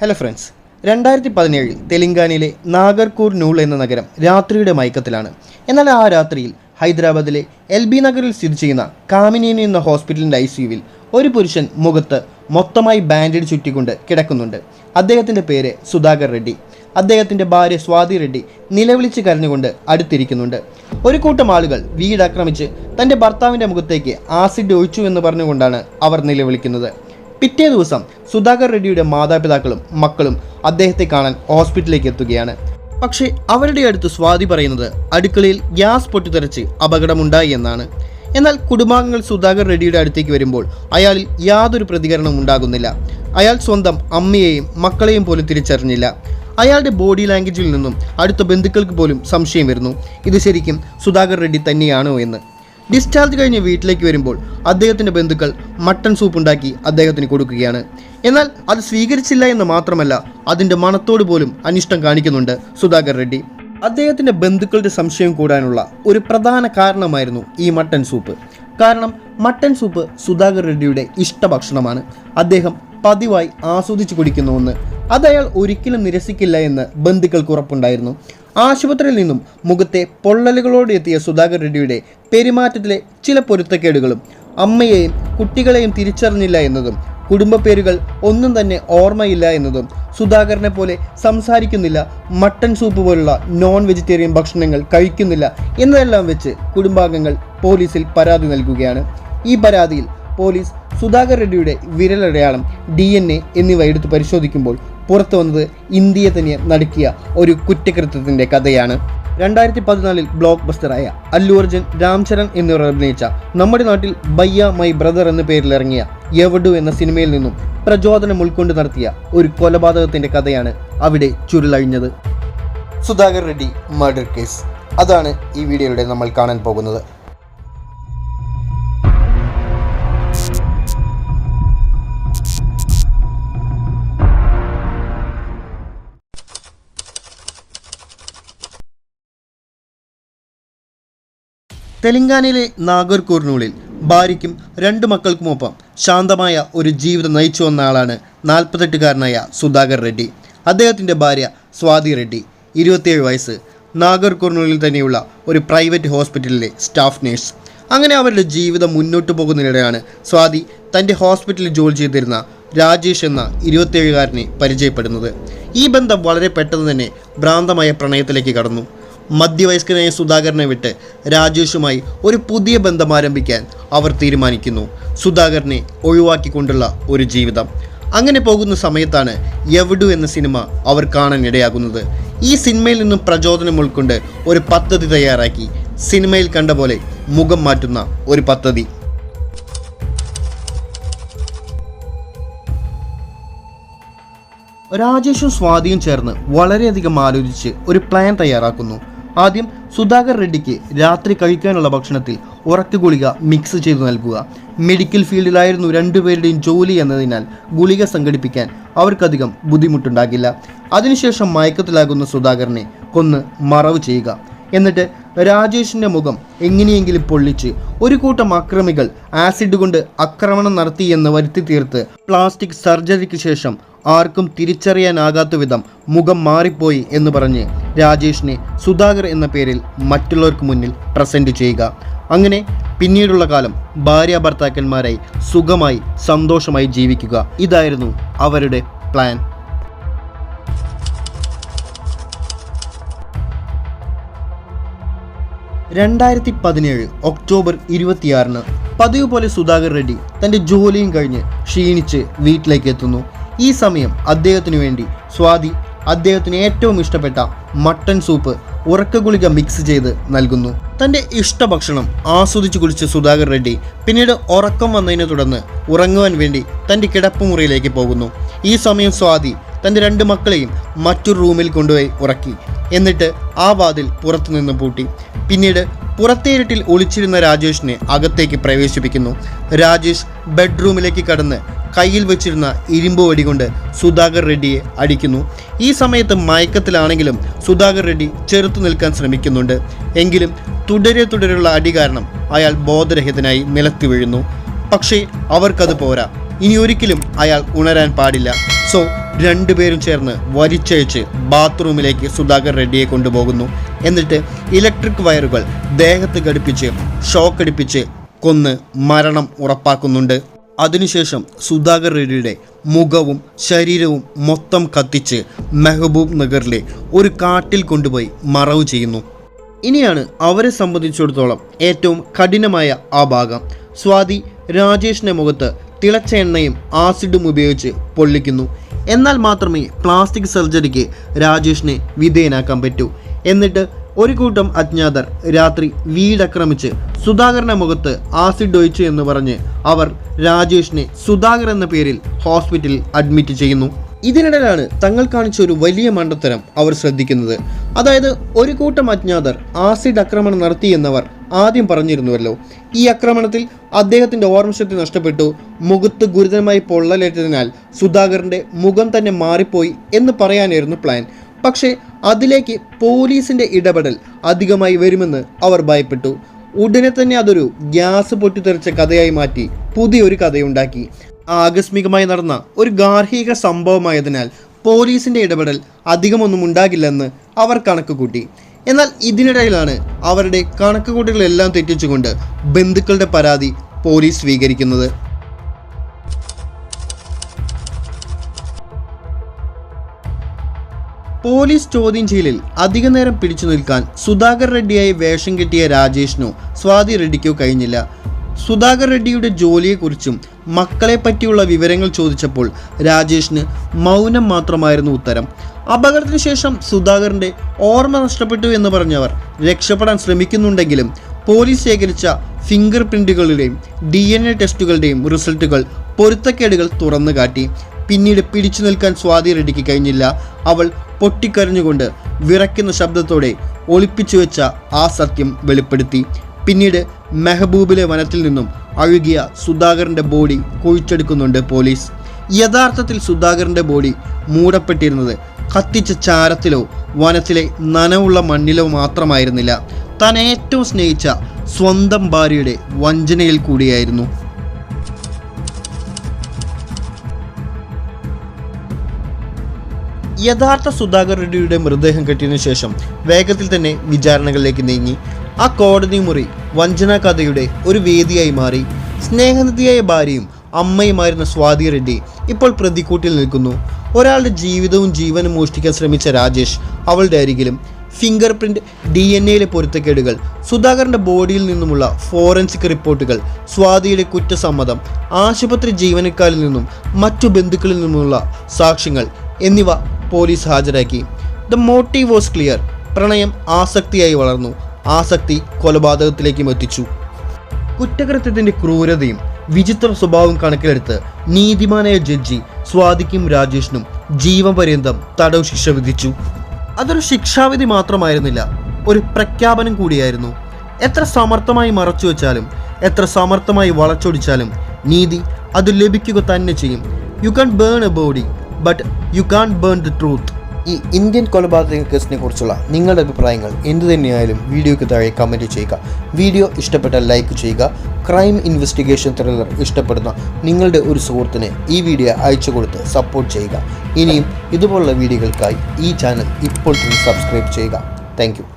Hello friends രണ്ടായിരത്തി പതിനേഴിൽ തെലങ്കാനയിലെ നാഗർകൂർ നൂൾ എന്ന നഗരം രാത്രിയുടെ മയക്കത്തിലാണ്. എന്നാൽ ആ രാത്രിയിൽ ഹൈദരാബാദിലെ എൽ ബി നഗറിൽ സ്ഥിതി ചെയ്യുന്ന കാമിനിയൻ എന്ന ഹോസ്പിറ്റലിന്റെ ഐ സിയുവിൽ ഒരു പുരുഷൻ മുഖത്ത് മൊത്തമായി ബാൻഡേഡ് ചുറ്റിക്കൊണ്ട് കിടക്കുന്നുണ്ട്. അദ്ദേഹത്തിന്റെ പേര് സുധാകർ റെഡ്ഡി. അദ്ദേഹത്തിന്റെ ഭാര്യ സ്വാതി റെഡ്ഡി നിലവിളിച്ച് കരഞ്ഞുകൊണ്ട് അടുത്തിരിക്കുന്നുണ്ട്. ഒരു കൂട്ടം ആളുകൾ വീട് ആക്രമിച്ച് തന്റെ ഭർത്താവിന്റെ മുഖത്തേക്ക് ആസിഡ് ഒഴിച്ചു എന്ന് പറഞ്ഞുകൊണ്ടാണ് അവർ നിലവിളിക്കുന്നത്. പിറ്റേ ദിവസം സുധാകർ റെഡ്ഡിയുടെ മാതാപിതാക്കളും മക്കളും അദ്ദേഹത്തെ കാണാൻ ഹോസ്പിറ്റലിലേക്ക് എത്തുകയാണ്. പക്ഷേ അവരുടെ അടുത്ത് സ്വാതി പറയുന്നത് അടുക്കളയിൽ ഗ്യാസ് പൊട്ടിത്തെറിച്ച് അപകടമുണ്ടായി എന്നാണ്. എന്നാൽ കുടുംബാംഗങ്ങൾ സുധാകർ റെഡ്ഡിയുടെ അടുത്തേക്ക് വരുമ്പോൾ അയാളിൽ യാതൊരു പ്രതികരണവും ഉണ്ടാകുന്നില്ല. അയാൾ സ്വന്തം അമ്മയെയും മക്കളെയും പോലും തിരിച്ചറിഞ്ഞില്ല. അയാളുടെ ബോഡി ലാംഗ്വേജിൽ നിന്നും അടുത്ത ബന്ധുക്കൾക്ക് പോലും സംശയം വരുന്നു. ഇത് ശരിക്കും സുധാകർ റെഡ്ഡി തന്നെയാണോ എന്ന്. ഡിസ്ചാർജ് കഴിഞ്ഞ് വീട്ടിലേക്ക് വരുമ്പോൾ അദ്ദേഹത്തിന്റെ ബന്ധുക്കൾ മട്ടൺ സൂപ്പ് ഉണ്ടാക്കി അദ്ദേഹത്തിന് കൊടുക്കുകയാണ്. എന്നാൽ അത് സ്വീകരിച്ചില്ല എന്ന് മാത്രമല്ല അതിന്റെ മണത്തോട് പോലും അനിഷ്ടം കാണിക്കുന്നുണ്ട് സുധാകർ റെഡ്ഡി. അദ്ദേഹത്തിന്റെ ബന്ധുക്കളുടെ സംശയം കൂടാനുള്ള ഒരു പ്രധാന കാരണമായിരുന്നു ഈ മട്ടൺ സൂപ്പ്. കാരണം മട്ടൺ സൂപ്പ് സുധാകർ റെഡ്ഡിയുടെ ഇഷ്ടഭക്ഷണമാണ് അദ്ദേഹം പതിവായി ആസ്വദിച്ച് കുടിക്കുന്ന ഒന്ന് അത് അയാൾ ഒരിക്കലും നിരസിക്കില്ല എന്ന് ബന്ധുക്കൾക്ക് ഉറപ്പുണ്ടായിരുന്നു. ആശുപത്രിയിൽ നിന്നും മുഖത്തെ പൊള്ളലുകളോട് എത്തിയ സുധാകർ റെഡ്ഡിയുടെ പെരുമാറ്റത്തിലെ ചില പൊരുത്തക്കേടുകളും അമ്മയെയും കുട്ടികളെയും തിരിച്ചറിഞ്ഞില്ല എന്നതും കുടുംബ പേരുകൾ ഒന്നും തന്നെ ഓർമ്മയില്ല എന്നതും സുധാകരനെ പോലെ സംസാരിക്കുന്നില്ല മട്ടൺ സൂപ്പ് പോലുള്ള നോൺ വെജിറ്റേറിയൻ ഭക്ഷണങ്ങൾ കഴിക്കുന്നില്ല എന്നതെല്ലാം വെച്ച് കുടുംബാംഗങ്ങൾ പോലീസിൽ പരാതി നൽകുകയാണ്. ഈ പരാതിയിൽ പോലീസ് സുധാകർ റെഡ്ഡിയുടെ വിരലടയാളം ഡി എന്നിവ എടുത്ത് പരിശോധിക്കുമ്പോൾ പുറത്തു വന്നത് ഇന്ത്യയെ തന്നെ നടുക്കിയ ഒരു കുറ്റകൃത്യത്തിന്റെ കഥയാണ്. രണ്ടായിരത്തി പതിനാലിൽ ബ്ലോക്ക് ബസ്റ്ററായ അല്ലു അർജുൻ രാംചരൺ എന്നിവർ അഭിനയിച്ച നമ്മുടെ നാട്ടിൽ ബയ്യ മൈ ബ്രദർ എന്ന പേരിൽ ഇറങ്ങിയ എവഡു എന്ന സിനിമയിൽ നിന്നും പ്രചോദനം ഉൾക്കൊണ്ട് നടത്തിയ ഒരു കൊലപാതകത്തിന്റെ കഥയാണ് അവിടെ ചുരുളഴിഞ്ഞത്. Sudhakar Reddy murder case. അതാണ് ഈ വീഡിയോയിലൂടെ നമ്മൾ കാണാൻ പോകുന്നത്. തെലങ്കാനയിലെ നാഗർകൂറിനുള്ളിൽ ഭാര്യയ്ക്കും രണ്ട് മക്കൾക്കുമൊപ്പം ശാന്തമായ ഒരു ജീവിതം നയിച്ചു വന്ന ആളാണ് നാൽപ്പത്തെട്ടുകാരനായ സുധാകർ റെഡ്ഡി. അദ്ദേഹത്തിന്റെ ഭാര്യ സ്വാതി റെഡ്ഡി. ഇരുപത്തിയേഴ് വയസ്സ്. നാഗർകൂറിനുള്ളിൽ തന്നെയുള്ള ഒരു പ്രൈവറ്റ് ഹോസ്പിറ്റലിലെ സ്റ്റാഫ് നേഴ്സ്. അങ്ങനെ അവരുടെ ജീവിതം മുന്നോട്ട് പോകുന്നതിനിടെയാണ് സ്വാതി തന്റെ ഹോസ്പിറ്റലിൽ ജോലി ചെയ്തിരുന്ന രാജേഷ് എന്ന ഇരുപത്തിയേഴുകാരനെ പരിചയപ്പെടുന്നത്. ഈ ബന്ധം വളരെ പെട്ടെന്ന് തന്നെ ഭ്രാന്തമായ പ്രണയത്തിലേക്ക് കടന്നു. മധ്യവയസ്കനായ സുധാകരനെ വിട്ട് രാജേഷുമായി ഒരു പുതിയ ബന്ധം ആരംഭിക്കാൻ അവർ തീരുമാനിക്കുന്നു. സുധാകരനെ ഒഴിവാക്കിക്കൊണ്ടുള്ള ഒരു ജീവിതം. അങ്ങനെ പോകുന്ന സമയത്താണ് എവിടു എന്ന സിനിമ അവർ കാണാൻ ഇടയാകുന്നത് ഈ സിനിമയിൽ നിന്നും പ്രചോദനം ഉൾക്കൊണ്ട് ഒരു പദ്ധതി തയ്യാറാക്കി സിനിമയിൽ കണ്ട പോലെ മുഖം മാറ്റുന്ന ഒരു പദ്ധതി. രാജേഷും സ്വാതിയും ചേർന്ന് വളരെയധികം ആലോചിച്ച് ഒരു പ്ലാൻ തയ്യാറാക്കുന്നു. ആദ്യം സുധാകർ റെഡ്ഡിക്ക് രാത്രി കഴിക്കാനുള്ള ഭക്ഷണത്തിൽ ഉറക്ക ഗുളിക മിക്സ് ചെയ്തു നൽകുക. മെഡിക്കൽ ഫീൽഡിലായിരുന്നു രണ്ടുപേരുടെയും ജോലി എന്നതിനാൽ ഗുളിക സംഘടിപ്പിക്കാൻ അവർക്കധികം ബുദ്ധിമുട്ടുണ്ടാകില്ല. അതിനുശേഷം മയക്കത്തിലാകുന്ന സുധാകരനെ കൊന്ന് മറവ് ചെയ്യുക. എന്നിട്ട് രാജേഷിന്റെ മുഖം എങ്ങനെയെങ്കിലും പൊള്ളിച്ച് ഒരു കൂട്ടം അക്രമികൾ ആസിഡ് കൊണ്ട് ആക്രമണം നടത്തി എന്ന് വരുത്തി തീർത്ത് പ്ലാസ്റ്റിക് സർജറിക്ക് ശേഷം ആർക്കും തിരിച്ചറിയാനാകാത്ത വിധം മുഖം മാറിപ്പോയി എന്ന് പറഞ്ഞ് രാജേഷിനെ സുധാകർ എന്ന പേരിൽ മറ്റുള്ളവർക്ക് മുന്നിൽ പ്രസന്റ് ചെയ്യുക. അങ്ങനെ പിന്നീടുള്ള കാലം ഭാര്യ ഭർത്താക്കന്മാരായി സുഖമായി സന്തോഷമായി ജീവിക്കുക. ഇതായിരുന്നു അവരുടെ പ്ലാൻ രണ്ടായിരത്തി പതിനേഴ് ഒക്ടോബർ ഇരുപത്തിയാറിന് പതിവ് പോലെ സുധാകർ റെഡ്ഡി തന്റെ ജോലിയും കഴിഞ്ഞ് ക്ഷീണിച്ച് വീട്ടിലേക്ക് എത്തുന്നു. ഈ സമയം അദ്ദേഹത്തിനു വേണ്ടി സ്വാതി അദ്ദേഹത്തിന് ഏറ്റവും ഇഷ്ടപ്പെട്ട മട്ടൺ സൂപ്പ് ഉറക്ക ഗുളിക മിക്സ് ചെയ്ത് നൽകുന്നു. തന്റെ ഇഷ്ടഭക്ഷണം ആസ്വദിച്ചു കുളിച്ച് സുധാകർ റെഡ്ഡി പിന്നീട് ഉറക്കം വന്നതിനെ തുടർന്ന് ഉറങ്ങുവാൻ വേണ്ടി തന്റെ കിടപ്പുമുറിയിലേക്ക് പോകുന്നു. ഈ സമയം സ്വാതി തന്റെ രണ്ട് മക്കളെയും മറ്റൊരു റൂമിൽ കൊണ്ടുപോയി ഉറക്കി. എന്നിട്ട് ആ വാതിൽ പുറത്തുനിന്ന് പൂട്ടി. പിന്നീട് പുറത്തേരിട്ടിൽ ഒളിച്ചിരുന്ന രാജേഷിനെ അകത്തേക്ക് പ്രവേശിപ്പിക്കുന്നു. രാജേഷ് ബെഡ്റൂമിലേക്ക് കടന്ന് കയ്യിൽ വെച്ചിരുന്ന ഇരുമ്പ് വടികൊണ്ട് സുധാകർ റെഡ്ഡിയെ അടിക്കുന്നു. ഈ സമയത്ത് മയക്കത്തിലാണെങ്കിലും സുധാകർ റെഡ്ഡി ചെറുത്തു നിൽക്കാൻ ശ്രമിക്കുന്നുണ്ട്. എങ്കിലും തുടരെ തുടരെയുള്ള അടി കാരണം അയാൾ ബോധരഹിതനായി നിലത്ത് വീഴുന്നു. പക്ഷേ അവർക്കത് പോരാ. ഇനി ഒരിക്കലും അയാൾ ഉണരാൻ പാടില്ല. സോ രണ്ടുപേരും ചേർന്ന് വലിച്ചയച്ച് ബാത്റൂമിലേക്ക് സുധാകർ റെഡ്ഡിയെ കൊണ്ടുപോകുന്നു. എന്നിട്ട് ഇലക്ട്രിക് വയറുകൾ ദേഹത്ത് ഘടിപ്പിച്ച് ഷോക്ക് അടിപ്പിച്ച് കൊന്ന് മരണം ഉറപ്പാക്കുന്നുണ്ട്. അതിനുശേഷം സുധാകർ റെഡ്ഡിയുടെ മുഖവും ശരീരവും മൊത്തം കത്തിച്ച് മെഹബൂബ് നഗറിലെ ഒരു കാട്ടിൽ കൊണ്ടുപോയി മറവ് ചെയ്യുന്നു. ഇനിയാണ് അവരെ സംബന്ധിച്ചിടത്തോളം ഏറ്റവും കഠിനമായ ആ ഭാഗം. സ്വാതി രാജേഷിന്റെ മുഖത്ത് തിളച്ച എണ്ണയും ആസിഡും ഉപയോഗിച്ച് പൊള്ളിക്കുന്നു. എന്നാൽ മാത്രമേ പ്ലാസ്റ്റിക് സർജറിക്ക് രാജേഷിനെ വിധേയനാക്കാൻ പറ്റൂ. എന്നിട്ട് ഒരു കൂട്ടം അജ്ഞാതർ രാത്രി വീടക്രമിച്ച് സുധാകരന്റെ മുഖത്ത് ആസിഡ് ഒഴിച്ചു എന്ന് പറഞ്ഞ് അവർ രാജേഷിനെ സുധാകർ എന്ന പേരിൽ ഹോസ്പിറ്റലിൽ അഡ്മിറ്റ് ചെയ്യുന്നു. ഇതിനിടയിലാണ് തങ്ങൾ കാണിച്ച ഒരു വലിയ മണ്ടത്തരം അവർ ശ്രദ്ധിക്കുന്നത്. അതായത് ഒരു കൂട്ടം അജ്ഞാതർ ആസിഡ് ആക്രമണം നടത്തി എന്നവർ ആദ്യം പറഞ്ഞിരുന്നുവല്ലോ. ഈ ആക്രമണത്തിൽ അദ്ദേഹത്തിന്റെ ഓർമ്മശക്തി നഷ്ടപ്പെട്ടു. മുഖത്ത് ഗുരുതരമായി പൊള്ളലേറ്റതിനാൽ സുധാകരന്റെ മുഖം തന്നെ മാറിപ്പോയി എന്ന് പറയാനായിരുന്നു പ്ലാൻ പക്ഷേ അതിലേക്ക് പോലീസിന്റെ ഇടപെടൽ അധികമായി വരുമെന്ന് അവർ ഭയപ്പെട്ടു. ഉടനെ തന്നെ അതൊരു ഗ്യാസ് പൊട്ടിത്തെറിച്ച കഥയായി മാറ്റി പുതിയൊരു കഥയുണ്ടാക്കി. ആകസ്മികമായി നടന്ന ഒരു ഗാർഹിക സംഭവമായതിനാൽ പോലീസിന്റെ ഇടപെടൽ അധികമൊന്നും ഉണ്ടാകില്ലെന്ന് അവർ കണക്ക് കൂട്ടി എന്നാൽ ഇതിനിടയിലാണ് അവരുടെ കണക്കുകൂട്ടലുകളെല്ലാം തെറ്റിച്ചുകൊണ്ട് ബന്ധുക്കളുടെ പരാതി പോലീസ് സ്വീകരിക്കുന്നത്. പോലീസ് ചോദ്യം ചെയ്യലിൽ അധിക നേരം പിടിച്ചു നിൽക്കാൻ സുധാകർ റെഡ്ഡിയായി വേഷം കെട്ടിയ രാജേഷിനോ സ്വാതി റെഡ്ഡിക്കോ കഴിഞ്ഞില്ല. സുധാകർ റെഡ്ഡിയുടെ ജോലിയെക്കുറിച്ചും മക്കളെ പറ്റിയുള്ള വിവരങ്ങൾ ചോദിച്ചപ്പോൾ രാജേഷിന് മൗനം മാത്രമായിരുന്നു ഉത്തരം. അപകടത്തിന് ശേഷം സുധാകറിന്റെ ഓർമ്മ നഷ്ടപ്പെട്ടു എന്ന് പറഞ്ഞവർ രക്ഷപ്പെടാൻ ശ്രമിക്കുന്നുണ്ടെങ്കിലും പോലീസ് ശേഖരിച്ച ഫിംഗർ പ്രിന്റുകളുടെയും ഡി എൻ എ ടെസ്റ്റുകളുടെയും റിസൾട്ടുകൾ പൊരുത്തക്കേടുകൾ തുറന്നു കാട്ടി പിന്നീട് പിടിച്ചു നിൽക്കാൻ സ്വാതി റെഡ്ഡിക്ക് കഴിഞ്ഞില്ല. അവൾ പൊട്ടിക്കരഞ്ഞുകൊണ്ട് വിറയ്ക്കുന്ന ശബ്ദത്തോടെ ഒളിപ്പിച്ചു വെച്ച ആ സത്യം വെളിപ്പെടുത്തി. പിന്നീട് മെഹബൂബിലെ വനത്തിൽ നിന്നും അഴുകിയ സുധാകരന്റെ ബോഡി കുഴിച്ചെടുക്കുന്നുണ്ട് പോലീസ്. യഥാർത്ഥത്തിൽ സുധാകരന്റെ ബോഡി മൂടപ്പെട്ടിരുന്നത് കത്തിച്ച ചാരത്തിലോ വനത്തിലെ നനവുള്ള മണ്ണിലോ മാത്രമായിരുന്നില്ല. താൻ ഏറ്റവും സ്നേഹിച്ച സ്വന്തം ഭാര്യയുടെ വഞ്ചനയിൽ കൂടിയായിരുന്നു. യഥാർത്ഥ സുധാകർ റെഡ്ഡിയുടെ മൃതദേഹം കെട്ടിയതിനു ശേഷം വേഗത്തിൽ തന്നെ വിചാരണകളിലേക്ക് നീങ്ങി. ആ കോടതി മുറി വഞ്ചനാ കഥയുടെ ഒരു വേദിയായി മാറി. സ്നേഹനിധിയായ ഭാര്യയും അമ്മയുമായിരുന്ന സ്വാതി റെഡ്ഡി ഇപ്പോൾ പ്രതിക്കൂട്ടിൽ നിൽക്കുന്നു. ഒരാളുടെ ജീവിതവും ജീവനും മോഷ്ടിക്കാൻ ശ്രമിച്ച രാജേഷ് അവളുടെ അരികിലും ഫിംഗർ പ്രിന്റ് ഡി എൻ എയിലെ പൊരുത്തക്കേടുകൾ സുധാകരന്റെ ബോഡിയിൽ നിന്നുമുള്ള ഫോറൻസിക് റിപ്പോർട്ടുകൾ സ്വാതിയുടെ കുറ്റസമ്മതം ആശുപത്രി ജീവനക്കാരിൽ നിന്നും മറ്റു ബന്ധുക്കളിൽ നിന്നുമുള്ള സാക്ഷ്യങ്ങൾ എന്നിവ പോലീസ് ഹാജരാക്കി. ദ മോട്ടീവ് വാസ് ക്ലിയർ പ്രണയം ആസക്തിയായി വളർന്നു. ആസക്തി കൊലപാതകത്തിലേക്കും എത്തിച്ചു. കുറ്റകൃത്യത്തിന്റെ ക്രൂരതയും വിചിത്ര സ്വഭാവം കണക്കിലെടുത്ത് നീതിമാനായ ജഡ്ജി സ്വാതിക്കും രാജേഷിനും ജീവപര്യന്തം തടവ് ശിക്ഷ വിധിച്ചു. അതൊരു ശിക്ഷാവിധി മാത്രമായിരുന്നില്ല ഒരു പ്രഖ്യാപനം കൂടിയായിരുന്നു. എത്ര സമർത്ഥമായി മറച്ചു വെച്ചാലും എത്ര സമർത്ഥമായി വളച്ചൊടിച്ചാലും നീതി അത് ലഭിക്കുക തന്നെ ചെയ്യും. You can burn a body but you can't burn the truth ഈ ഇന്ത്യൻ കൊലപാതക കേസിനെ കുറിച്ചുള്ള നിങ്ങളുടെ അഭിപ്രായങ്ങൾ എന്തു തന്നെയായാലും വീഡിയോയ്ക്ക് താഴെ കമന്റ് ചെയ്യുക. വീഡിയോ ഇഷ്ടപ്പെട്ടാൽ ലൈക്ക് ചെയ്യുക. ക്രൈം ഇൻവെസ്റ്റിഗേഷൻ ത്രില്ലർ ഇഷ്ടപ്പെടുന്ന നിങ്ങളുടെ ഒരു സുഹൃത്തിന് ഈ വീഡിയോ അയച്ചു കൊടുത്ത് സപ്പോർട്ട് ചെയ്യുക. ഇനിയും ഇതുപോലുള്ള വീഡിയോകൾക്കായി ഈ ചാനൽ ഇപ്പോൾ തന്നെ സബ്സ്ക്രൈബ് ചെയ്യുക. താങ്ക്